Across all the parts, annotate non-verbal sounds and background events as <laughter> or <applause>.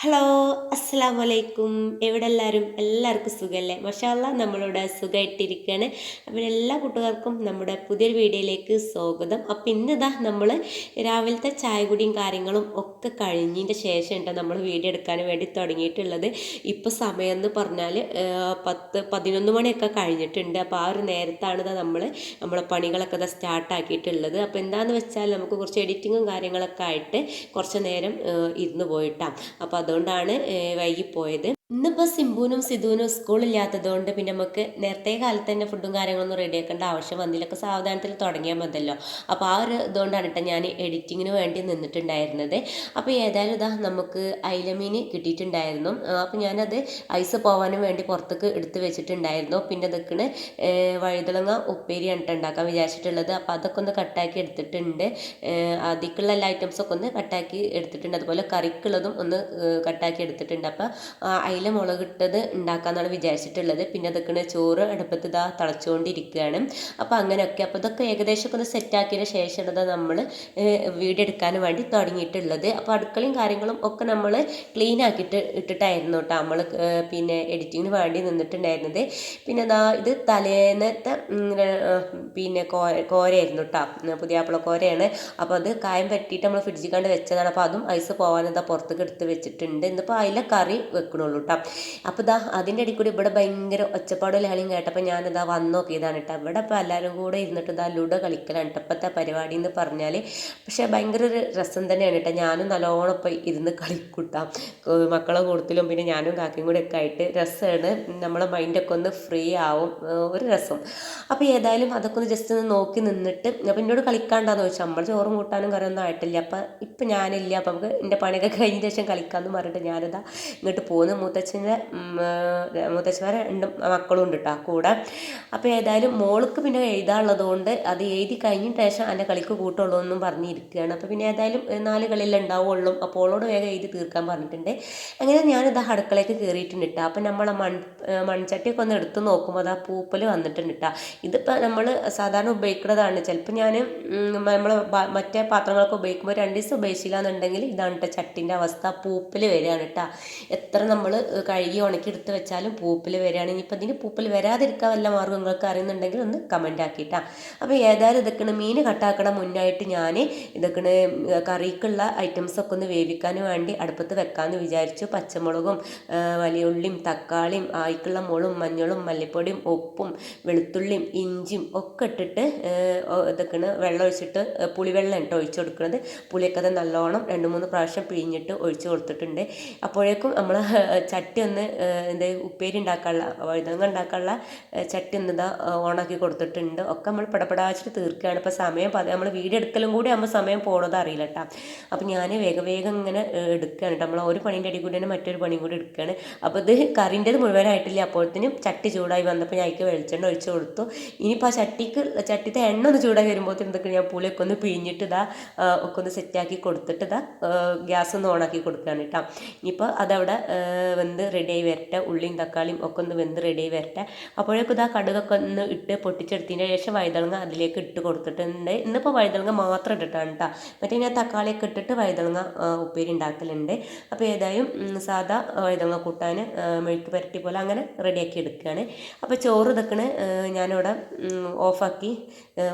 Hello അസ്സാം വലൈക്കും എവിടെ എല്ലാവരും എല്ലാവർക്കും സുഖമല്ലേ മഷാല്ല നമ്മളിവിടെ സുഖമായിട്ടിരിക്കുകയാണ് അപ്പോൾ എല്ലാ കൂട്ടുകാർക്കും നമ്മുടെ പുതിയൊരു വീഡിയോയിലേക്ക് സ്വാഗതം. അപ്പോൾ ഇന്നിതാ നമ്മൾ രാവിലത്തെ ചായ കുടിയും കാര്യങ്ങളും ഒക്കെ കഴിഞ്ഞതിന്റെ ശേഷം ഉണ്ടോ നമ്മൾ വീഡിയോ എടുക്കാൻ വേണ്ടി തുടങ്ങിയിട്ടുള്ളത്. ഇപ്പോൾ സമയം എന്ന് പറഞ്ഞാൽ പത്ത് പതിനൊന്ന് മണിയൊക്കെ കഴിഞ്ഞിട്ടുണ്ട്. അപ്പോൾ ആ ഒരു നേരത്താണ് നമ്മൾ നമ്മളെ പണികളൊക്കെ ഇതാ സ്റ്റാർട്ടാക്കിയിട്ടുള്ളത്. അപ്പോൾ എന്താണെന്ന് വെച്ചാൽ നമുക്ക് കുറച്ച് എഡിറ്റിങ്ങും കാര്യങ്ങളൊക്കെ ആയിട്ട് കുറച്ച് നേരം ഇരുന്ന് പോയിട്ടാണ് അപ്പോൾ അതുകൊണ്ടാണ് വൈകിപ്പോയത്. ഇന്നിപ്പോൾ സിംബുവിനും സിധുവിനും സ്കൂളില്ലാത്തതുകൊണ്ട് പിന്നെ നമുക്ക് നേരത്തെ കാലത്ത് തന്നെ ഫുഡും കാര്യങ്ങളൊന്നും റെഡിയാക്കേണ്ട ആവശ്യം വന്നില്ലൊക്കെ സാവധാനത്തിൽ തുടങ്ങിയാൽ മതിയല്ലോ. അപ്പോൾ ആ ഒരു ഇതുകൊണ്ടാണ് കേട്ടോ ഞാൻ എഡിറ്റിങ്ങിന് വേണ്ടി നിന്നിട്ടുണ്ടായിരുന്നത്. അപ്പോൾ ഏതായാലും ഇതാ നമുക്ക് ഐലമീൻ കിട്ടിയിട്ടുണ്ടായിരുന്നു. അപ്പോൾ ഞാനത് ഐസ് പോകാനും വേണ്ടി പുറത്തേക്ക് എടുത്ത് വെച്ചിട്ടുണ്ടായിരുന്നു. പിന്നെ അതൊക്കെ വഴുതളങ്ങ ഉപ്പേരി കേട്ടോ ഉണ്ടാക്കാൻ വിചാരിച്ചിട്ടുള്ളത്. അപ്പോൾ അതൊക്കെ ഒന്ന് കട്ടാക്കി എടുത്തിട്ടുണ്ട്. അതിക്കുള്ള എല്ലാ ഐറ്റംസൊക്കെ ഒന്ന് കട്ടാക്കി എടുത്തിട്ടുണ്ട്. അതുപോലെ കറിക്കുള്ളതും ഒന്ന് കട്ടാക്കി എടുത്തിട്ടുണ്ട്. അപ്പോൾ അയില മുളകിട്ടത് ഉണ്ടാക്കാമെന്നാണ് വിചാരിച്ചിട്ടുള്ളത്. പിന്നെ അതൊക്കെ ചോറ് അടുപ്പത്ത് ഇതാ തിളച്ചുകൊണ്ടിരിക്കുകയാണ് അപ്പോൾ അങ്ങനെയൊക്കെ. അപ്പോൾ ഇതൊക്കെ ഏകദേശം ഒക്കെ ഒന്ന് സെറ്റാക്കിയതിന് ശേഷം ഇതാ നമ്മൾ വീഡിയോ വേണ്ടി തുടങ്ങിയിട്ടുള്ളത്. അപ്പോൾ അടുക്കളയും കാര്യങ്ങളും ഒക്കെ നമ്മൾ ക്ലീൻ ആക്കിയിട്ട് ഇട്ടിട്ടായിരുന്നു കേട്ടോ നമ്മൾ പിന്നെ എഡിറ്റിങ്ങിന് വേണ്ടി നിന്നിട്ടുണ്ടായിരുന്നത്. പിന്നെ അതാ ഇത് തലേന്നത്തെ പിന്നെ കോ കോരയായിരുന്നു കേട്ടോ പുതിയാപ്പിള കോരയാണ്. അപ്പോൾ അത് കായം പറ്റിയിട്ട് നമ്മൾ ഫ്രിഡ്ജിൽ കണ്ട് വെച്ചതാണ്. അപ്പോൾ അതും ഐസ് പോകാനെന്താ പുറത്തേക്ക് എടുത്ത് വെച്ചിട്ടുണ്ട്. ഇന്നിപ്പോൾ അതിലെ കറി വെക്കണുള്ളൂ കേട്ടോ അപ്പോൾ ഇതാ അതിന്റെ ഇടയിൽ കൂടി ഇവിടെ ഭയങ്കര ഒച്ചപ്പാടും ലഹളിയും കേട്ടപ്പോൾ ഞാനിതാ വന്ന് നോക്കിയതാണ് കേട്ടോ. ഇവിടെ ഇപ്പോൾ എല്ലാവരും കൂടെ ഇരുന്നിട്ട് ഇതാ ലുഡോ കളിക്കലാണ് ഇപ്പോഴത്തെ പരിപാടി എന്ന് പറഞ്ഞാൽ പക്ഷേ ഭയങ്കര ഒരു രസം തന്നെയാണ് കേട്ടോ. ഞാനും നല്ലോണം ഇപ്പോൾ ഇരുന്ന് കളിക്കൂട്ടാം. മക്കളെ കൂടുതലും പിന്നെ ഞാനും കാക്കയും കൂടെ ഒക്കെ ആയിട്ട് രസമാണ് നമ്മളെ മൈൻഡൊക്കെ ഒന്ന് ഫ്രീ ആവും. ഒരു രസം. അപ്പോൾ ഏതായാലും അതൊക്കെ ഒന്ന് ജസ്റ്റ് ഒന്ന് നോക്കി നിന്നിട്ട് അപ്പോൾ എന്നോട് കളിക്കാണ്ടാന്ന് ചോദിച്ചാൽ നമ്മൾ ചോറും കൂട്ടാനും കറിയൊന്നും ആയിട്ടില്ല. അപ്പം ഇപ്പം ഞാനില്ല. അപ്പം നമുക്ക് എന്റെ പണിയൊക്കെ കഴിഞ്ഞ ശേഷം കളിക്കാമെന്ന് പറഞ്ഞിട്ട് ഞാനിതാ ഇങ്ങോട്ട് പോകുന്നു മുത്തച്ഛന്റെ മുത്തച്ഛന്മാരെ രണ്ട് മക്കളും ഉണ്ട് കേട്ടോ കൂടെ. അപ്പോൾ ഏതായാലും മോൾക്ക് പിന്നെ എഴുതാനുള്ളത് കൊണ്ട് അത് എഴുതി കഴിഞ്ഞിട്ട് ശേഷം എന്റെ കളിക്ക് കൂട്ടുള്ളൂ എന്നും പറഞ്ഞിരിക്കുകയാണ്. അപ്പോൾ പിന്നെ ഏതായാലും നാല് കളിയിൽ ഉണ്ടാവുള്ളൂ. അപ്പോൾ ഓളോട് വേഗം എഴുതി തീർക്കാൻ പറഞ്ഞിട്ടുണ്ട്. അങ്ങനെ ഞാനിത് അടുക്കളയ്ക്ക് കയറിയിട്ടുണ്ട് കേട്ടോ അപ്പോൾ നമ്മളെ മൺ മൺചട്ടിയൊക്കെ ഒന്ന് എടുത്ത് നോക്കുമ്പോൾ അത് ആ പൂപ്പൽ വന്നിട്ടുണ്ട് കേട്ടോ ഇതിപ്പോൾ നമ്മൾ സാധാരണ ഉപയോഗിക്കുന്നതാണ്. ചിലപ്പോൾ ഞാൻ നമ്മൾ മറ്റേ പാത്രങ്ങളൊക്കെ ഉപയോഗിക്കുമ്പോൾ രണ്ട് ദിവസം ഉപയോഗിച്ചില്ല എന്നുണ്ടെങ്കിൽ ഇതാണ് കേട്ടോ ചട്ടിന്റെ അവസ്ഥ. പൂപ്പൽ വരികയാണ് കേട്ടോ എത്ര നമ്മൾ കഴുകി ഉണക്കി എടുത്ത് വെച്ചാലും പൂപ്പിൽ വരികയാണ്. ഇനിയിപ്പോൾ ഇതിന് പൂപ്പിൽ വരാതിരിക്കാൻ വല്ല മാർഗം നിങ്ങൾക്ക് അറിയുന്നുണ്ടെങ്കിൽ ഒന്ന് കമന്റ് ആക്കിയിട്ടാ. അപ്പോൾ ഏതായാലും ഇതൊക്കെയാണ് മീൻ കട്ടാക്കണ മുന്നായിട്ട് ഞാൻ ഇതൊക്കെയാണ് കറിക്കുള്ള ഐറ്റംസൊക്കെ ഒന്ന് വേവിക്കാൻ വേണ്ടി അടുപ്പത്ത് വെക്കാമെന്ന് വിചാരിച്ചു. പച്ചമുളകും വലിയ ഉള്ളിയും തക്കാളിയും ആയിക്കുള്ള മുളും മഞ്ഞളും മല്ലിപ്പൊടിയും ഉപ്പും വെളുത്തുള്ളിയും ഇഞ്ചിയും ഒക്കെ ഇട്ടിട്ട് ഇതൊക്കെയാണ് വെള്ളം ഒഴിച്ചിട്ട് പുളിവെള്ളം ഇട്ട് ഒഴിച്ചു കൊടുക്കുന്നത്. പുളിയൊക്കെ അത് നല്ലോണം രണ്ട് മൂന്ന് പ്രാവശ്യം പിഴിഞ്ഞിട്ട് ഒഴിച്ചു കൊടുത്തിട്ടുണ്ട്. അപ്പോഴേക്കും നമ്മൾ ചട്ടി ഒന്ന് എന്താ ഉപ്പേരി ഉണ്ടാക്കാനുള്ള വഴുതനങ്ങ ഉണ്ടാക്കാനുള്ള ചട്ടി ഒന്ന് ഇതാ ഓണാക്കി കൊടുത്തിട്ടുണ്ട്. ഒക്കെ നമ്മൾ പടപടാച്ചിട്ട് തീർക്കുകയാണ് ഇപ്പോൾ സമയം നമ്മൾ വീഡിയോ എടുക്കലും കൂടി ആകുമ്പോൾ സമയം പോണത് അറിയില്ല കേട്ടോ അപ്പോൾ ഞാൻ വേഗം വേഗം ഇങ്ങനെ എടുക്കുകയാണ് നമ്മൾ ഒരു പണീന്റെ അടി കൂടി തന്നെ മറ്റൊരു പണിയും കൂടി എടുക്കുകയാണ് അപ്പോൾ ഇത് കറിന്റെത് മുഴുവനായിട്ടില്ല. അപ്പോഴത്തേനും ചട്ടി ചൂടായി വന്നപ്പോൾ ഞാൻ അതിക്ക് വെളിച്ചെണ്ണ ഒഴിച്ചു കൊടുത്തു. ഇനിയിപ്പോൾ ആ ചട്ടിക്ക് ചട്ടിത്തെ എണ്ണ ഒന്ന് ചൂടായി വരുമ്പോഴത്തേനും എന്തൊക്കെ ഞാൻ പുളിയൊക്കെ ഒന്ന് പിഴിഞ്ഞിട്ട് ഇതാ ഒക്കെ ഒന്ന് സെറ്റാക്കി കൊടുത്തിട്ട് ഇതാ ഗ്യാസ് ഒന്ന് ഓണാക്കി കൊടുക്കുകയാണ് കേട്ടോ ഇനിയിപ്പോൾ അതവിടെ വെന്ത് റെഡിയായി വരട്ടെ ഉള്ളിയും തക്കാളിയും ഒക്കെ ഒന്ന് വെന്ത് റെഡിയായി വരട്ടെ. അപ്പോഴേക്കും ഇതാ കടുകൊക്കെ ഒന്ന് ഇട്ട് പൊട്ടിച്ചെടുത്തതിന് ശേഷം വഴുതളങ്ങ അതിലേക്ക് ഇട്ട് കൊടുത്തിട്ടുണ്ട്. ഇന്നിപ്പോൾ വഴുതളങ്ങ മാത്രം ഇട്ടിട്ടാണ് കേട്ടോ മറ്റേ ഞാൻ തക്കാളിയൊക്കെ ഇട്ടിട്ട് വഴുതളങ്ങ ഉപ്പേരി ഉണ്ടാക്കലുണ്ട്. അപ്പോൾ ഏതായാലും സാധാ വഴുതളങ്ങ കൂട്ടാൻ മെഴുക്ക് പുരട്ടി പോലെ അങ്ങനെ റെഡിയാക്കി എടുക്കുകയാണ് അപ്പോൾ ചോറ് ഇതൊക്കെ ഞാനിവിടെ ഓഫാക്കി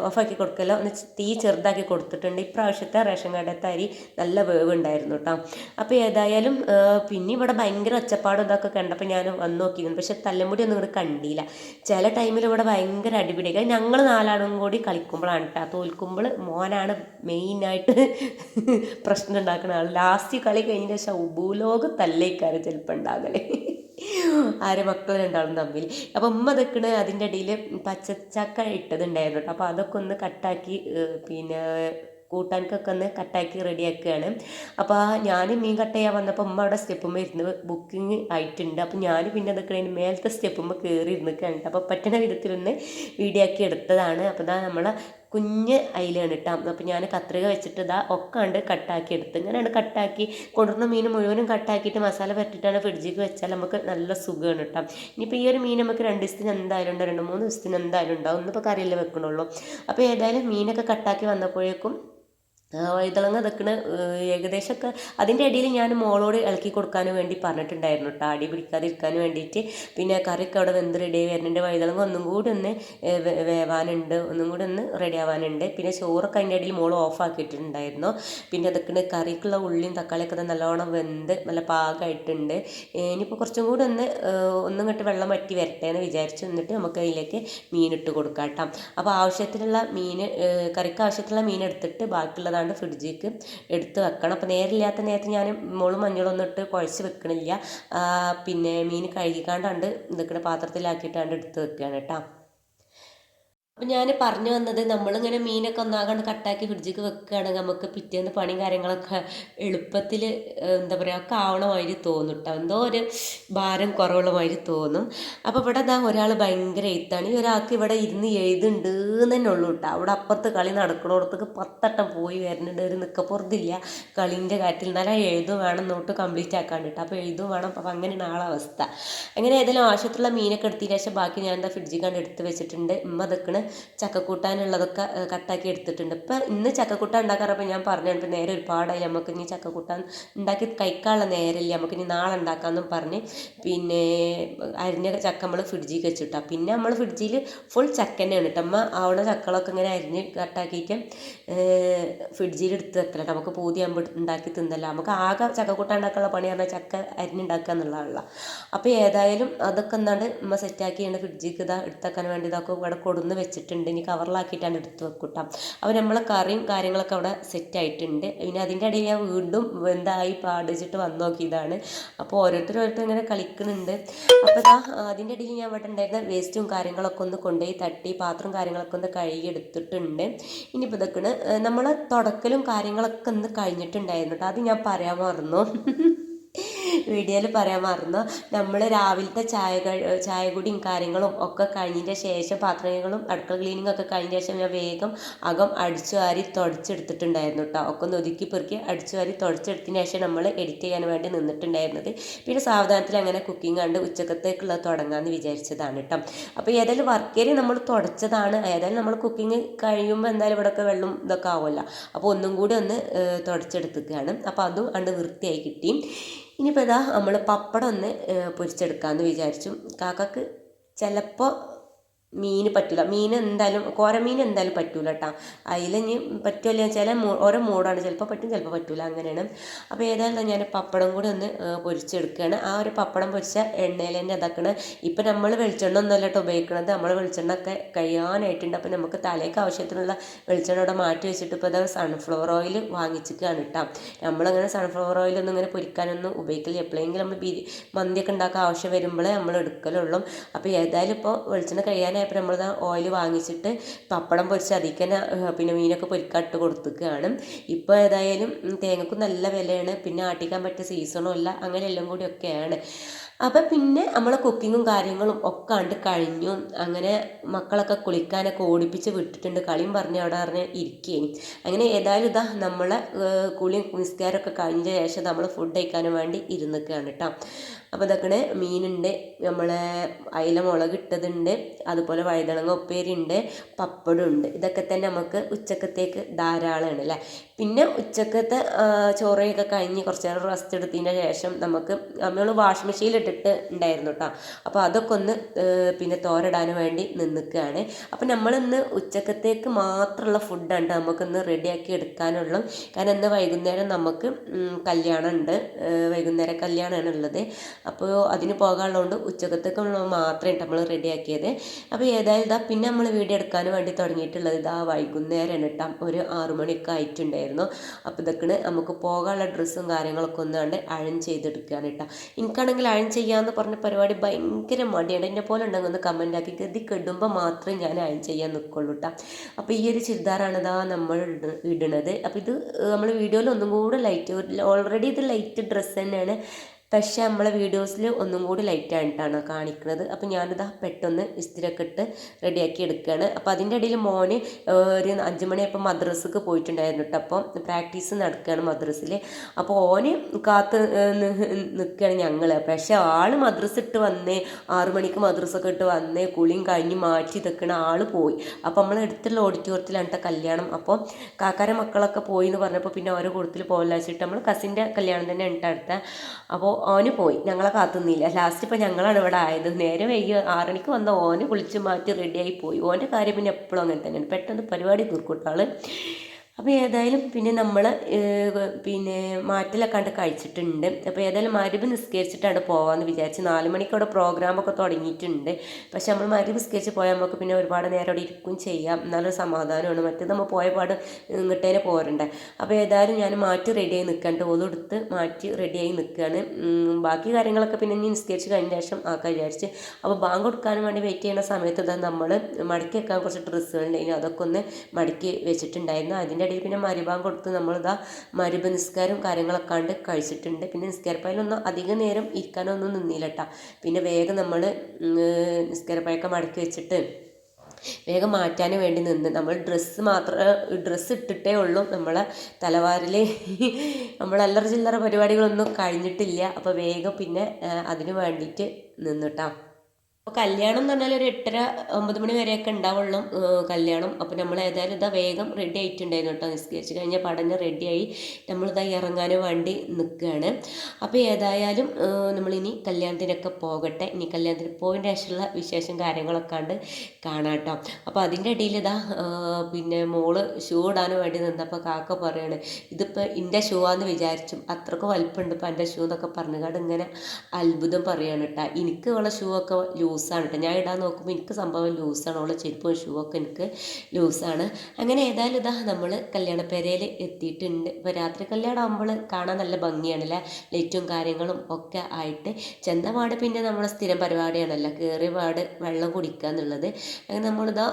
ഓഫാക്കി കൊടുക്കലോ? ഒന്ന് തീ ചെറുതാക്കി കൊടുത്തിട്ടുണ്ട്. ഇപ്രാവശ്യത്തെ റേഷൻ കടത്തെ അരി നല്ല വേവുണ്ടായിരുന്നു കേട്ടോ അപ്പോൾ ഏതായാലും പിന്നെ ഇവിടെ ഭയങ്കര ഒച്ചപ്പാടും ഇതൊക്കെ കണ്ടപ്പോൾ ഞാൻ വന്ന് നോക്കിയിരുന്നു. പക്ഷെ തല്ലമുടി ഒന്നും ഇവിടെ കണ്ടില്ല. ചില ടൈമിൽ ഇവിടെ ഭയങ്കര അടിപിടി. ഞങ്ങൾ നാലാളും കൂടി കളിക്കുമ്പോഴാണ് കേട്ടോ തോൽക്കുമ്പോൾ മോനാണ് മെയിനായിട്ട് <laughs> പ്രശ്നം ഉണ്ടാക്കുന്ന ആൾ ലാസ്റ്റ് കളി കഴിഞ്ഞ ശേഷം ഭൂലോക തല്ലേക്കാറ് ചിലപ്പോൾ ഉണ്ടാകലേ ആരെ മക്കൾ രണ്ടാളും തമ്മിൽ അപ്പോൾ ഉമ്മ തെക്കണ് അതിന്റെ ഇടയിൽ പച്ചച്ചക്ക ഇട്ടതുണ്ടായിരുന്നു കേട്ടോ അപ്പോൾ അതൊക്കെ ഒന്ന് കട്ടാക്കി പിന്നെ കൂട്ടാൻക്കൊക്കെ ഒന്ന് കട്ടാക്കി റെഡിയാക്കുകയാണ് അപ്പോൾ ഞാൻ മീൻ കട്ട് ചെയ്യാൻ വന്നപ്പോൾ അമ്മ അവിടെ സ്റ്റെപ്പുമ്പോൾ ഇരുന്ന് ബുക്കിംഗ് ആയിട്ടുണ്ട്. അപ്പോൾ ഞാൻ പിന്നെ അതൊക്കെ അതിന് മേലത്തെ സ്റ്റെപ്പുമ്പോൾ കയറി ഇരുന്നിട്ടുണ്ട് അപ്പോൾ പറ്റുന്ന വിധത്തിലൊന്ന് വീഡിയോ ആക്കി എടുത്തതാണ്. അപ്പോൾ ഇതാ നമ്മളെ കുഞ്ഞ് അയിലാണ് കേട്ടോ അപ്പോൾ ഞാൻ കത്രിക വെച്ചിട്ട് ഇതാ ഒക്കെ കണ്ട് കട്ടാക്കി എടുത്ത്. ഇങ്ങനെയാണ് കട്ടാക്കി കൊണ്ടുവരുന്ന മീൻ മുഴുവനും കട്ടാക്കിയിട്ട് മസാല പറ്റിയിട്ടാണ് ഫ്രിഡ്ജിക്ക് വെച്ചാൽ നമുക്ക് നല്ല സുഖമാണ് കേട്ടോ ഇനിയിപ്പോൾ ഈ ഒരു മീൻ നമുക്ക് രണ്ട് ദിവസത്തിന് എന്തായാലും ഉണ്ടാവും രണ്ട് മൂന്ന് ദിവസത്തിന് എന്തായാലും ഉണ്ടാവും ഒന്നിപ്പോൾ കറിയില്ല വെക്കണുള്ളൂ. അപ്പോൾ ഏതായാലും മീനൊക്കെ കട്ടാക്കി വന്നപ്പോഴേക്കും വഴുതളങ്ങ നിൽക്കണ ഏകദേശമൊക്കെ അതിന്റെ ഇടയിൽ ഞാൻ മോളോട് ഇളക്കി കൊടുക്കാൻ വേണ്ടി പറഞ്ഞിട്ടുണ്ടായിരുന്നു കേട്ടോ അടി പിടിക്കാതിരിക്കാൻ വേണ്ടിയിട്ട്. പിന്നെ കറിയൊക്കെ അവിടെ വെന്ത് റെഡി വരുന്നുണ്ട്. വഴുതളങ്ങ ഒന്നും കൂടി ഒന്ന് വേവാനുണ്ട്. ഒന്നും കൂടി ഒന്ന് റെഡി ആവാനുണ്ട്. പിന്നെ ചോറൊക്കെ അതിന്റെ ഇടയിൽ മോൾ ഓഫ് ആക്കിയിട്ടുണ്ടായിരുന്നു. പിന്നെ അതൊക്കെ കറിക്കുള്ള ഉള്ളിയും തക്കാളിയൊക്കെ നല്ലോണം വെന്ത് നല്ല പാകമായിട്ടുണ്ട് ഇനിയിപ്പോൾ കുറച്ചും കൂടി ഒന്ന് ഒന്നും കണ്ട് വെള്ളം വറ്റി വരട്ടെ എന്ന് വിചാരിച്ചു എന്നിട്ട് നമുക്ക് അതിലേക്ക് ഇട്ട് കൊടുക്കാം കേട്ടോ അപ്പോൾ ആവശ്യത്തിനുള്ള മീൻ കറിക്ക് ആവശ്യത്തിനുള്ള മീൻ എടുത്തിട്ട് ബാക്കിയുള്ളതാണ് അല്ലാണ്ട് ഫ്രിഡ്ജിലേക്ക് എടുത്ത് വെക്കണം. അപ്പോൾ നേരില്ലാത്ത നേരത്തെ ഞാൻ മോളും മഞ്ഞളും ഒന്നിട്ട് കുഴച്ച് വെക്കണില്ല. പിന്നെ മീൻ കഴുകിക്കാണ്ടാണ്ട് ഇതൊക്കെ പാത്രത്തിലാക്കിയിട്ടാണ്ട് എടുത്ത് വെക്കുകയാണ് കേട്ടോ. അപ്പം ഞാൻ പറഞ്ഞു വന്നത് നമ്മളിങ്ങനെ മീനൊക്കെ ഒന്നാകണ്ട് കട്ടാക്കി ഫ്രിഡ്ജിക്ക് വെക്കുകയാണെങ്കിൽ നമുക്ക് പിറ്റേന്ന് പണിയും കാര്യങ്ങളൊക്കെ എളുപ്പത്തിൽ എന്താ പറയുക ഒക്കെ ആവണമാതിരി തോന്നും കേട്ടോ എന്തോ ഒരു ഭാരം കുറവുള്ള മാതിരി തോന്നും. അപ്പോൾ ഇവിടെ എന്താ ഒരാൾ ഭയങ്കര എഴുത്താണ് ഈ ഒരാൾക്ക് ഇവിടെ ഇരുന്ന് എഴുതുണ്ട് തന്നെ ഉള്ളൂ കേട്ടോ അവിടെ അപ്പുറത്ത് കളി നടക്കണോടത്തേക്ക് പത്തട്ടം പോയി വരുന്നുണ്ട് ഒരു നിൽക്കപ്പുറത്തില്ല കളീന്റെ കാര്യത്തിൽ നല്ല എഴുതും വേണം നോട്ട് കംപ്ലീറ്റ് ആക്കാണ്ട് കേട്ടോ അപ്പോൾ എഴുതും വേണം. അപ്പോൾ അങ്ങനെയാണ് ആളെ അവസ്ഥ. അങ്ങനെ ഏതെങ്കിലും ആവശ്യത്തിലുള്ള മീനൊക്കെ എടുത്തതിന് ശേഷം ബാക്കി ഞാൻ എന്താ ഫ്രിഡ്ജിൽ കണ്ട് എടുത്ത് വെച്ചിട്ടുണ്ട്. ഉമ്മ അതൊക്കെ ചക്കക്കൂട്ടാനുള്ളതൊക്കെ കട്ടാക്കി എടുത്തിട്ടുണ്ട്. ഇപ്പം ഇന്ന് ചക്കക്കൂട്ട ഉണ്ടാക്കാറപ്പോൾ ഞാൻ പറഞ്ഞു ഇപ്പം നേരെ ഒരുപാടായി. നമുക്ക് ഇനി ചക്കക്കൂട്ടാൻ ഉണ്ടാക്കി കഴിക്കാനുള്ള നേരമില്ല. നമുക്ക് ഇനി നാളെ ഉണ്ടാക്കാമെന്നും പറഞ്ഞ്. പിന്നെ അരിഞ്ഞ ചക്ക നമ്മൾ ഫ്രിഡ്ജിൽ വെച്ചിട്ടാ. പിന്നെ നമ്മൾ ഫ്രിഡ്ജിൽ ഫുൾ ചക്ക തന്നെയാണ് കേട്ടോ. അമ്മ ആവണ ചക്കളൊക്കെ ഇങ്ങനെ അരിഞ്ഞ് കട്ടാക്കിയിട്ട് ഫ്രിഡ്ജിൽ എടുത്ത് വെക്കല നമുക്ക് പൂതിയാകുമ്പോൾ ഉണ്ടാക്കി തിന്നല്ല നമുക്ക് ആകെ ചക്കക്കൂട്ട ഉണ്ടാക്കാനുള്ള പണി പറഞ്ഞാൽ ചക്ക അരിഞ്ഞുണ്ടാക്കുക എന്നുള്ളതാണല്ലോ. അപ്പോൾ ഏതായാലും അതൊക്കെ എന്താണ് നമ്മൾ സെറ്റാക്കി ഫ്രിഡ്ജിക്ക് ഇതാ എടുത്തേക്കാൻ വേണ്ടി ഇതൊക്കെ ഇവിടെ കൊടുന്ന് വെച്ചിട്ട് വെച്ചിട്ടുണ്ട്. ഇനി കവറിലാക്കിയിട്ടാണ് എടുത്ത് വെക്കൂട്ടാം. അപ്പോൾ നമ്മളെ കറിയും കാര്യങ്ങളൊക്കെ അവിടെ സെറ്റ് ആയിട്ടുണ്ട്. ഇനി അതിന്റെ ഇടയിൽ ഞാൻ വീണ്ടും എന്തായി പാടിച്ചിട്ട് വന്നു നോക്കിയതാണ്. അപ്പോൾ ഓരോരുത്തർ ഓരോരുത്തർ ഇങ്ങനെ കളിക്കുന്നുണ്ട്. അപ്പോൾ ഇതാ അതിന്റെ ഇടയിൽ ഞാൻ ഇവിടെ ഉണ്ടായിരുന്ന വേസ്റ്റും കാര്യങ്ങളൊക്കെ ഒന്ന് കൊണ്ടുപോയി തട്ടി പാത്രം കാര്യങ്ങളൊക്കെ ഒന്ന് കഴുകി എടുത്തിട്ടുണ്ട്. ഇനിയിപ്പോൾ ഇതൊക്കെയാണ് നമ്മൾ തുടക്കലും കാര്യങ്ങളൊക്കെ ഒന്ന് കഴിഞ്ഞിട്ടുണ്ടായിരുന്നു കേട്ടോ. അത് ഞാൻ പറയാൻ മറന്നു. വീഡിയോയിൽ പറയാൻ മറന്നു. നമ്മൾ രാവിലത്തെ ചായ ചായ കുടിയും കാര്യങ്ങളും ഒക്കെ കഴിഞ്ഞതിന്റെ ശേഷം പാത്രങ്ങളും അടുക്കള ക്ലീനിങ് ഒക്കെ കഴിഞ്ഞ ശേഷം ഞാൻ വേഗം അകം അടിച്ചു വാരി തുടച്ചെടുത്തിട്ടുണ്ടായിരുന്നു കേട്ടോ ഒക്കെ ഒന്ന് ഒതുക്കി പെറുക്കി അടിച്ചു വാരി തുടച്ചെടുത്തതിന് ശേഷം നമ്മൾ എഡിറ്റ് ചെയ്യാൻ വേണ്ടി നിന്നിട്ടുണ്ടായിരുന്നത് പിന്നെ സാവധാനത്തിൽ അങ്ങനെ കുക്കിംഗ് കണ്ട് ഉച്ചക്കത്തേക്കുള്ള തുടങ്ങാമെന്ന് വിചാരിച്ചതാണ് കേട്ടോ അപ്പോൾ ഏതായാലും വർക്കേരി നമ്മൾ തുടച്ചതാണ്. ഏതായാലും നമ്മൾ കുക്കിംഗ് കഴിയുമ്പോൾ എന്തായാലും ഇവിടെയൊക്കെ വെള്ളം ഇതൊക്കെ ആവുമല്ലോ. അപ്പോൾ ഒന്നും കൂടി ഒന്ന് തുടച്ചെടുത്തുകയാണ് അപ്പോൾ അതും അണ്ട് വൃത്തിയായി കിട്ടി. ഇനിയിപ്പോൾ ഇതാ നമ്മൾ പപ്പടം ഒന്ന് പൊരിച്ചെടുക്കാമെന്ന് വിചാരിച്ചു. കാക്കക്ക് ചിലപ്പോൾ മീൻ പറ്റില്ല മീൻ എന്തായാലും കോരമീൻ എന്തായാലും പറ്റൂല കേട്ടോ അതിൽ ഇനി ചില ഓരോ മൂടാണ്. ചിലപ്പോൾ പറ്റും ചിലപ്പോൾ പറ്റൂല. അങ്ങനെയാണ്. അപ്പോൾ ഏതായാലും ഞാൻ പപ്പടം കൂടി ഒന്ന് പൊരിച്ചെടുക്കുകയാണ് ആ ഒരു പപ്പടം പൊരിച്ച എണ്ണയിൽ തന്നെ ഇതാക്കണം. ഇപ്പം നമ്മൾ വെളിച്ചെണ്ണ ഒന്നുമല്ല കേട്ടോ ഉപയോഗിക്കണത്. നമ്മൾ വെളിച്ചെണ്ണ ഒക്കെ കഴിയാനായിട്ടുണ്ട്. അപ്പോൾ നമുക്ക് തലേക്ക് ആവശ്യത്തിനുള്ള വെളിച്ചെണ്ണ ഇവിടെ മാറ്റി വെച്ചിട്ട് ഇപ്പോൾ അത് സൺഫ്ലവർ ഓയിൽ വാങ്ങിച്ചിരിക്കുകയാണ് കേട്ടോ. നമ്മളങ്ങനെ സൺഫ്ലവർ ഓയിൽ ഒന്നും ഇങ്ങനെ പൊരിക്കാനൊന്നും ഉപയോഗിക്കില്ല എപ്പോഴെങ്കിലും നമ്മൾ ബിരി മന്തിയൊക്കെ ഉണ്ടാക്കാൻ ആവശ്യം വരുമ്പോഴേ നമ്മൾ എടുക്കലുള്ളൂ. അപ്പോൾ ഏതായാലും ഇപ്പോൾ വെളിച്ചെണ്ണ കഴിയാനായി ആയപ്പോൾ നമ്മൾ ഓയിൽ വാങ്ങിച്ചിട്ട് പപ്പടം പൊരിച്ച് അതിക്ക് തന്നെ പിന്നെ മീനൊക്കെ പൊരിക്കാട്ട് കൊടുത്തുകയാണ് ഇപ്പോൾ ഏതായാലും തേങ്ങക്കും നല്ല വിലയാണ്. പിന്നെ ആട്ടിക്കാൻ പറ്റിയ സീസണും അല്ല അങ്ങനെ എല്ലാം കൂടി ഒക്കെയാണ്. അപ്പം പിന്നെ നമ്മൾ കുക്കിങ്ങും കാര്യങ്ങളും ഒക്കെ ആണ്ട് കഴിഞ്ഞു. അങ്ങനെ മക്കളൊക്കെ കുളിക്കാനൊക്കെ ഓടിപ്പിച്ച് വിട്ടിട്ടുണ്ട്. കളിയും പറഞ്ഞ് അവിടെ പറഞ്ഞ് ഇരിക്കുകയും അങ്ങനെ ഏതായാലും ഇതാ നമ്മളെ കുളിയും നിസ്കാരമൊക്കെ കഴിഞ്ഞ ശേഷം നമ്മൾ ഫുഡ് കഴിക്കാനും വേണ്ടി ഇരുന്നിക്കുകയാണ് കേട്ടോ അപ്പോൾ ഇതൊക്കെ മീനുണ്ട് നമ്മളെ അയില മുളക് ഇട്ടതുണ്ട് അതുപോലെ വഴുതണങ്ങ ഉപ്പേരി ഉണ്ട് പപ്പടം ഉണ്ട്. ഇതൊക്കെ തന്നെ നമുക്ക് ഉച്ചക്കത്തേക്ക് ധാരാളമാണ് അല്ലേ പിന്നെ ഉച്ചക്കത്തെ ചോറയൊക്കെ കഴിഞ്ഞ് കുറച്ച് നേരം റെസ്റ്റ് ശേഷം നമുക്ക് നമ്മൾ വാഷിംഗ് മെഷീനിൽ ഇട്ടിട്ട് ഉണ്ടായിരുന്നു കേട്ടോ അപ്പോൾ അതൊക്കെ ഒന്ന് പിന്നെ തോരടാൻ വേണ്ടി നിന്നിക്കുകയാണ് അപ്പോൾ നമ്മളിന്ന് ഉച്ചക്കത്തേക്ക് മാത്രമുള്ള ഫുഡാണ് നമുക്കൊന്ന് റെഡിയാക്കി എടുക്കാനുള്ളൂ. കാരണം ഇന്ന് വൈകുന്നേരം നമുക്ക് കല്യാണം ഉണ്ട് വൈകുന്നേരം കല്യാണമാണ് ഉള്ളത്. അപ്പോൾ അതിന് പോകാനുള്ളതുകൊണ്ട് ഉച്ചക്കത്തേക്ക് മാത്രമേ നമ്മൾ റെഡിയാക്കിയത്. അപ്പോൾ ഏതായാലും ഇതാ പിന്നെ നമ്മൾ വീഡിയോ എടുക്കാൻ വേണ്ടി തുടങ്ങിയിട്ടുള്ളത് ഇതാ വൈകുന്നേരം കേട്ടോ ഒരു ആറു മണിയൊക്കെ ആയിട്ടുണ്ടായിരുന്നു. അപ്പോൾ ഇതൊക്കെ നമുക്ക് പോകാനുള്ള ഡ്രസ്സും കാര്യങ്ങളൊക്കെ ഒന്നാണ്ട് അയൺ ചെയ്തെടുക്കുകയാണ് കേട്ടോ എനിക്കാണെങ്കിൽ അയൺ ചെയ്യാമെന്ന് പറഞ്ഞ പരിപാടി ഭയങ്കര മടിയാണ്. എന്നെ പോലെ ഉണ്ടെങ്കിൽ ഒന്ന് കമന്റ് ആക്കി. ഗതി കെടുമ്പോൾ മാത്രമേ ഞാൻ അയൺ ചെയ്യാൻ നിൽക്കുള്ളൂ കേട്ടോ അപ്പോൾ ഈ ഒരു ചുരിദാറാണ് ഇതാ നമ്മൾ ഇടുന്നത് അപ്പോൾ ഇത് നമ്മൾ വീഡിയോയിൽ ഒന്നും കൂടെ ലൈറ്റ് ഓൾറെഡി ഇത് ലൈറ്റ് ഡ്രസ്സ് തന്നെയാണ്. പക്ഷേ നമ്മളെ വീഡിയോസിൽ ഒന്നും കൂടി ലൈറ്റ് ആയിട്ടാണ് കാണിക്കുന്നത് അപ്പോൾ ഞാനിത് പെട്ടെന്ന് ഇസ്തിരൊക്കെ ഇട്ട് റെഡിയാക്കി എടുക്കുകയാണ് അപ്പോൾ അതിന്റെ ഇടയിൽ മോന് ഒരു അഞ്ച് മണിയപ്പോൾ മദ്രസക്ക് പോയിട്ടുണ്ടായിരുന്നു കേട്ടോ അപ്പോൾ പ്രാക്ടീസ് നടക്കുകയാണ് മദ്രസിൽ അപ്പോൾ ഓന് കാത്ത് നിൽക്കുകയാണ് ഞങ്ങൾ പക്ഷേ ആൾ മദ്രസ ഇട്ട് വന്നേ ആറു മണിക്ക് മദ്രസൊക്കെ ഇട്ട് വന്നേ കുളിയും കഴിഞ്ഞ് മാറ്റി നിൽക്കണ ആൾ പോയി. അപ്പോൾ നമ്മൾ അടുത്തുള്ള ഓഡിറ്റോറിയത്തിലാണ് കേട്ടോ കല്യാണം. അപ്പോൾ കാക്കാരെ മക്കളൊക്കെ പോയി എന്ന് പറഞ്ഞപ്പോൾ പിന്നെ ഓരോ കൂട്ടത്തിൽ പോകലാച്ചിട്ട് നമ്മൾ കസിന്റെ കല്യാണം തന്നെ ഉണ്ട് അടുത്ത അപ്പോൾ ഓന് പോയി. ഞങ്ങളെ കാത്തുന്നില്ല ലാസ്റ്റ് ഇപ്പോൾ ഞങ്ങളാണ് ഇവിടെ ആയത്. നേരെ വൈകി ആറണിക്ക് വന്ന ഓന് കുളിച്ച് മാറ്റി റെഡിയായി പോയി. ഓന്റെ കാര്യം പിന്നെ എപ്പോഴും അങ്ങനെ തന്നെയാണ്. പെട്ടെന്ന് പരിപാടി തീർക്കൂട്ടാൾ അപ്പോൾ ഏതായാലും പിന്നെ നമ്മൾ പിന്നെ മാറ്റിലൊക്കെ കണ്ട് കഴിച്ചിട്ടുണ്ട്. അപ്പോൾ ഏതായാലും മരുവ് നിസ്കരിച്ചിട്ടാണ് പോകാമെന്ന് വിചാരിച്ച് നാല് മണിക്ക് അവിടെ പ്രോഗ്രാമൊക്കെ തുടങ്ങിയിട്ടുണ്ട്. പക്ഷെ നമ്മൾ മരുവ് നിസ്കരിച്ച് പോയാൽ നമുക്ക് പിന്നെ ഒരുപാട് നേരം അവിടെ ഇരിക്കും ചെയ്യാം. നല്ലൊരു സമാധാനമാണ്. മറ്റേ നമ്മൾ പോയ പാട് ഇങ്ങോട്ടേനെ പോരണ്ടേ. അപ്പോൾ ഏതായാലും ഞാൻ മാറ്റി റെഡിയായി നിൽക്കാണ്ട് ഓതെടുത്ത് മാറ്റി റെഡിയായി നിൽക്കുകയാണ് ബാക്കി കാര്യങ്ങളൊക്കെ പിന്നെ ഇനി നിസ്കരിച്ച് കഴിഞ്ഞ ശേഷം ആക്കാൻ വിചാരിച്ച്. അപ്പോൾ ബാങ്ക് കൊടുക്കാനും വേണ്ടി വെയിറ്റ് ചെയ്യുന്ന സമയത്ത് നമ്മൾ മടക്കി വെക്കാൻ കുറച്ച് ഡ്രസ്സുകളുണ്ടായിരുന്നു അതൊക്കെ ഒന്ന് മടക്കി വെച്ചിട്ടുണ്ടായിരുന്നു. അതിന്റെ ഇടയിൽ പിന്നെ മരുഭാൻ കൊടുത്ത് നമ്മളിതാ മരുഭ നിസ്കാരം കാര്യങ്ങളൊക്കെ കണ്ട് കഴിച്ചിട്ടുണ്ട്. പിന്നെ നിസ്കാരപ്പായലൊന്നും അധികം നേരം ഇരിക്കാനൊന്നും നിന്നില്ല കേട്ടോ പിന്നെ വേഗം നമ്മൾ നിസ്കാരപ്പായൊക്കെ മടക്കി വെച്ചിട്ട് വേഗം മാറ്റാൻ വേണ്ടി നിന്ന്. നമ്മൾ ഡ്രസ്സ് മാത്രം ഡ്രസ്സ് ഇട്ടിട്ടേ ഉള്ളൂ. നമ്മളെ തലവാരിൽ നമ്മൾ അല്ലറ ചില്ലറ പരിപാടികളൊന്നും കഴിഞ്ഞിട്ടില്ല. അപ്പോൾ വേഗം പിന്നെ അതിന് വേണ്ടിയിട്ട് നിന്നിട്ടാ. കല്യാണം എന്ന് പറഞ്ഞാൽ ഒരു എട്ടര ഒമ്പത് മണി വരെയൊക്കെ ഉണ്ടാവുള്ളൂ കല്യാണം. അപ്പോൾ നമ്മൾ ഏതായാലും ഇതാ വേഗം റെഡി ആയിട്ടുണ്ടായിരുന്നു കേട്ടോ നിസ്കരിച്ച് കഴിഞ്ഞാൽ പടഞ്ഞ് റെഡിയായി നമ്മളിതാ ഇറങ്ങാൻ വേണ്ടി നിൽക്കുകയാണ് അപ്പോൾ ഏതായാലും നമ്മളിനി കല്യാണത്തിനൊക്കെ പോകട്ടെ. ഇനി കല്യാണത്തിന് പോയതിന്റെ ശേഷമുള്ള വിശേഷം കാര്യങ്ങളൊക്കെ ഉണ്ട് കാണാം കേട്ടോ. അപ്പോൾ അതിന്റെ ഇടയിൽ ഇതാ പിന്നെ മോൾ ഷൂ ഇടാൻ വേണ്ടി നിന്നപ്പോൾ കാക്ക പറയാണ് ഇതിപ്പോൾ എന്റെ ഷൂ ആണെന്ന് വിചാരിച്ചു അത്രയ്ക്ക് വലിപ്പമുണ്ട് ഇപ്പോൾ എന്റെ ഷൂ എന്നൊക്കെ പറഞ്ഞുകൊണ്ട് ഇങ്ങനെ അത്ഭുതം പറയാണ് കേട്ടോ. എനിക്ക് ഉള്ള ഷൂ ഒക്കെ ലൂസാണ് കേട്ടോ ഞാൻ ഇടാൻ നോക്കുമ്പോൾ എനിക്ക് സംഭവം ലൂസാണ് ഉള്ള ചെരുപ്പും ഷൂ ഒക്കെ എനിക്ക് ലൂസാണ് അങ്ങനെ ഏതായാലും ഇതാ നമ്മൾ കല്യാണപ്പേരയിൽ എത്തിയിട്ടുണ്ട്. ഇപ്പോൾ രാത്രി കല്യാണം ആകുമ്പോൾ കാണാൻ നല്ല ഭംഗിയാണല്ലേ ലൈറ്റും കാര്യങ്ങളും ഒക്കെ ആയിട്ട്. ചെന്തമാട് പിന്നെ നമ്മുടെ സ്ഥിരം പരിപാടിയാണല്ലോ. കയറിയ പാട് വെള്ളം കുടിക്കുക എന്നുള്ളത്. അങ്ങനെ നമ്മളിതാ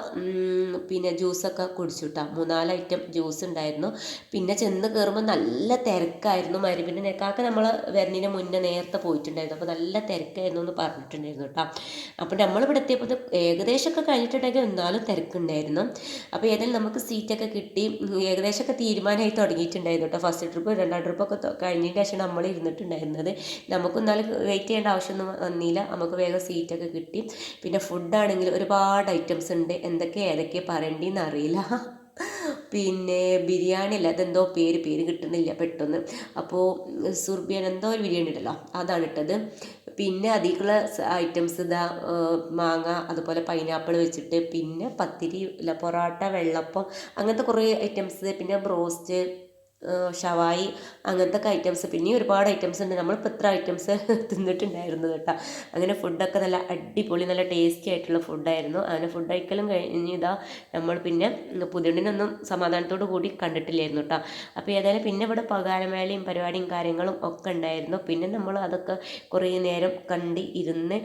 പിന്നെ ജ്യൂസൊക്കെ കുടിച്ചു കേട്ടോ മൂന്നാൽ ഐറ്റം ജ്യൂസ് ഉണ്ടായിരുന്നു. പിന്നെ ചെന്ന് കയറുമ്പോൾ നല്ല തിരക്കായിരുന്നു. മരുവിന്റെ നെക്കാക്ക നമ്മൾ വരുന്നതിന് മുന്നേ നേരത്തെ പോയിട്ടുണ്ടായിരുന്നു. അപ്പോൾ നല്ല തിരക്കായിരുന്നു എന്ന് പറഞ്ഞിട്ടുണ്ടായിരുന്നു കേട്ടോ അപ്പോൾ നമ്മൾ ഇവിടെ എത്തിയപ്പോൾ ഏകദേശമൊക്കെ കഴിഞ്ഞിട്ടുണ്ടെങ്കിൽ എന്നാലും തിരക്കുണ്ടായിരുന്നു. അപ്പോൾ ഏതായാലും നമുക്ക് സീറ്റൊക്കെ കിട്ടി. ഏകദേശമൊക്കെ തീരുമാനമായി തുടങ്ങിയിട്ടുണ്ടായിരുന്നു കേട്ടോ. ഫസ്റ്റ് ട്രിപ്പ് രണ്ടാം ട്രിപ്പൊക്കെ കഴിഞ്ഞതിന് ശേഷം നമ്മൾ ഇരുന്നിട്ടുണ്ടായിരുന്നത്. നമുക്ക് എന്നാലും വെയിറ്റ് ചെയ്യേണ്ട ആവശ്യമൊന്നും വന്നില്ല. നമുക്ക് വേഗം സീറ്റൊക്കെ കിട്ടി. പിന്നെ ഫുഡാണെങ്കിൽ ഒരുപാട് ഐറ്റംസ് ഉണ്ട്. എന്തൊക്കെ ഏതൊക്കെ പറയേണ്ടതെന്ന് അറിയില്ല. പിന്നെ ബിരിയാണി അല്ല അതെന്തോ പേര് പേര് കിട്ടുന്നില്ല പെട്ടെന്ന്. അപ്പോൾ സുർബിയൻ എന്തോ ഒരു ബിരിയാണി ഉണ്ടല്ലോ അതാണ് ഇട്ടത്. പിന്നെ അതിലേക്കുള്ള ഐറ്റംസ് ഇതാ മാങ്ങ അതുപോലെ പൈനാപ്പിൾ വെച്ചിട്ട് പിന്നെ പത്തിരി ഇല്ല പൊറോട്ട വെള്ളപ്പം അങ്ങനത്തെ കുറേ ഐറ്റംസ്. പിന്നെ ബ്രോസ്റ്റ് ഷവായി അങ്ങനത്തെ ഒക്കെ ഐറ്റംസ് പിന്നെ ഒരുപാട് ഐറ്റംസ് ഉണ്ട്. നമ്മളിപ്പോൾ ഇത്ര ഐറ്റംസ് തിന്നിട്ടുണ്ടായിരുന്നു കേട്ടോ. അങ്ങനെ ഫുഡൊക്കെ നല്ല അടിപൊളി നല്ല ടേസ്റ്റി ആയിട്ടുള്ള ഫുഡായിരുന്നു അങ്ങനെ ഫുഡ് കഴിക്കലും കഴിഞ്ഞ് ഇതാ നമ്മൾ പിന്നെ പുതിയണ്ണിനൊന്നും സമാധാനത്തോടു കൂടി കണ്ടിട്ടില്ലായിരുന്നു കേട്ടോ. അപ്പോൾ ഏതായാലും പിന്നെ ഇവിടെ പകാരമേളയും പരിപാടിയും കാര്യങ്ങളും ഒക്കെ ഉണ്ടായിരുന്നു. പിന്നെ നമ്മൾ അതൊക്കെ കുറേ നേരം കണ്ടി ഇരുന്ന്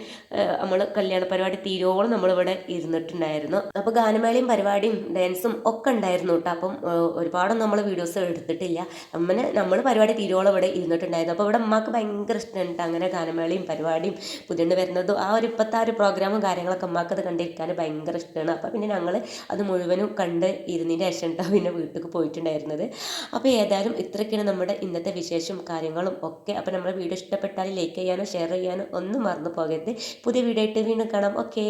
നമ്മൾ കല്യാണ പരിപാടി തീരോളം നമ്മളിവിടെ ഇരുന്നിട്ടുണ്ടായിരുന്നു. അപ്പോൾ ഗാനമേളയും പരിപാടിയും ഡാൻസും ഒക്കെ ഉണ്ടായിരുന്നു കേട്ടോ. അപ്പം ഒരുപാടൊന്നും നമ്മൾ വീഡിയോസ് എടുത്തിട്ട് ചെയ്തിട്ടില്ല അമ്മനെ നമ്മൾ പരിപാടി തീരുവോളം ഇവിടെ ഇരുന്നിട്ടുണ്ടായിരുന്നു. അപ്പോൾ ഇവിടെ അമ്മയ്ക്ക് ഭയങ്കര ഇഷ്ടമുണ്ട് അങ്ങനെ ഗാനമേളയും പരിപാടിയും പുതിയ വരുന്നതും. ആ ഒരു ഇപ്പോഴത്തെ ആ ഒരു പ്രോഗ്രാമും കാര്യങ്ങളൊക്കെ അമ്മയ്ക്ക് അത് കണ്ടിരിക്കാൻ ഭയങ്കര ഇഷ്ടമാണ് അപ്പോൾ പിന്നെ ഞങ്ങൾ അത് മുഴുവനും കണ്ട് ഇരുന്നതിന്റെ ശേഷം ഉണ്ടാവും പിന്നെ വീട്ടിൽ പോയിട്ടുണ്ടായിരുന്നത്. അപ്പോൾ ഏതായാലും ഇത്രയൊക്കെയാണ് നമ്മുടെ ഇന്നത്തെ വിശേഷം കാര്യങ്ങളും ഒക്കെ. അപ്പോൾ നമ്മുടെ വീഡിയോ ഇഷ്ടപ്പെട്ടാൽ ലൈക്ക് ചെയ്യാനോ ഷെയർ ചെയ്യാനോ ഒന്നും മറന്നു പോകരുത്. പുതിയ വീഡിയോ ആയിട്ട് വീണ്ടും കാണാം. ഓക്കേ